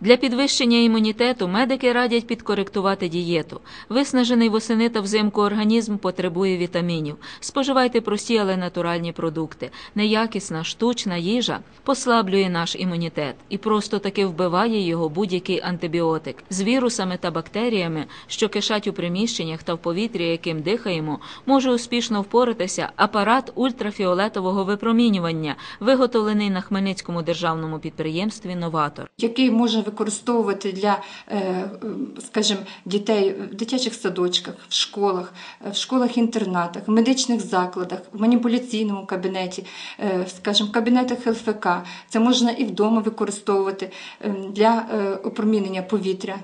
Для підвищення імунітету медики радять підкоректувати дієту. Виснажений восени та взимку організм потребує вітамінів. Споживайте прості, але натуральні продукти. Неякісна штучна їжа послаблює наш імунітет і просто таки вбиває його будь-який антибіотик з вірусами та бактеріями, що кишать у приміщеннях та в повітрі, яким дихаємо, може успішно впоратися апарат ультрафіолетового випромінювання, виготовлений на Хмельницькому державному підприємстві Новатор. який можна використовувати для, е, скажімо, дітей в дитячих садочках, в школах, в школах-інтернатах, в медичних закладах, в маніпуляційному кабінеті, е, скажімо, в кабінетах ЛФК. Це можна і вдома використовувати е, для е, опромінення повітря.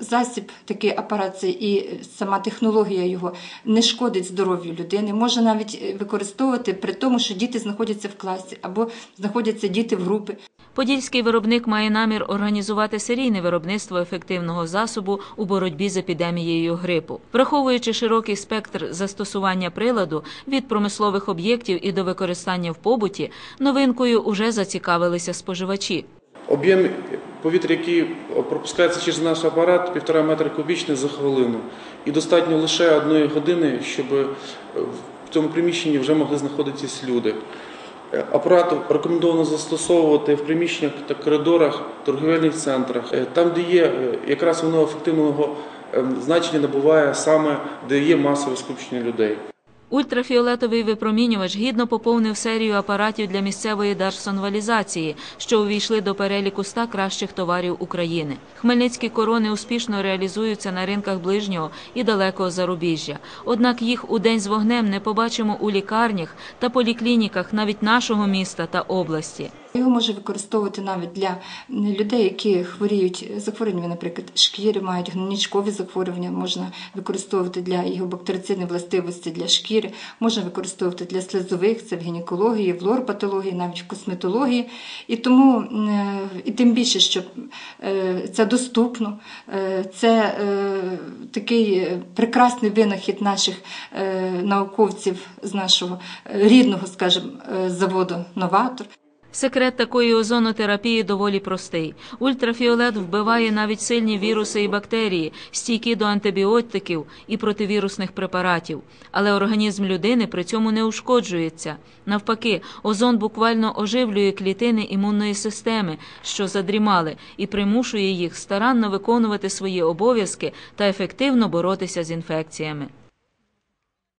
Засіб, такий апарат, це і сама технологія його не шкодить здоров'ю людини. Можна навіть використовувати при тому, що діти знаходяться в класі або знаходяться діти в групи. Подільський виробник має намір організувати серійне виробництво ефективного засобу у боротьбі з епідемією грипу, враховуючи широкий спектр застосування приладу від промислових об'єктів і до використання в побуті. Новинкою уже зацікавилися споживачі. Об'єм повітря, який пропускається через наш апарат, півтора метра кубічний за хвилину. І достатньо лише одної години, щоб в цьому приміщенні вже могли знаходитись люди. Апарат рекомендовано застосовувати в приміщеннях та коридорах, торговельних центрах, Е, там, де є е, якраз воно ефективного е, значення набуває саме, де є масове скупчення людей. Ультрафіолетовий випромінювач гідно поповнив серію апаратів для місцевої держсонвалізації, що увійшли до переліку 100 кращих товарів України. Хмельницькі корони успішно реалізуються на ринках ближнього і далекого зарубіжжя. Однак їх у день з вогнем не побачимо у лікарнях та поліклініках навіть нашого міста та області. Його може використовувати навіть для людей, які хворіють захворюваннями, наприклад, шкіри, мають гнойничкові захворювання, можна використовувати для його бактерицидної властивості для шкіри, можна використовувати для слизових, це в гінекології, в лор-патології, навіть в косметології. І тому е, і тим більше, що е, це доступно, е, це такий прекрасний винахід наших науковців з нашого рідного, скажімо, заводу Новатор. Секрет такої озонотерапії доволі простий. Ультрафіолет вбиває навіть сильні віруси і бактерії, стійкі до антибіотиків і противірусних препаратів. Але організм людини при цьому не ушкоджується. Навпаки, озон буквально оживлює клітини імунної системи, що задрімали, і примушує їх старанно виконувати свої обов'язки та ефективно боротися з інфекціями.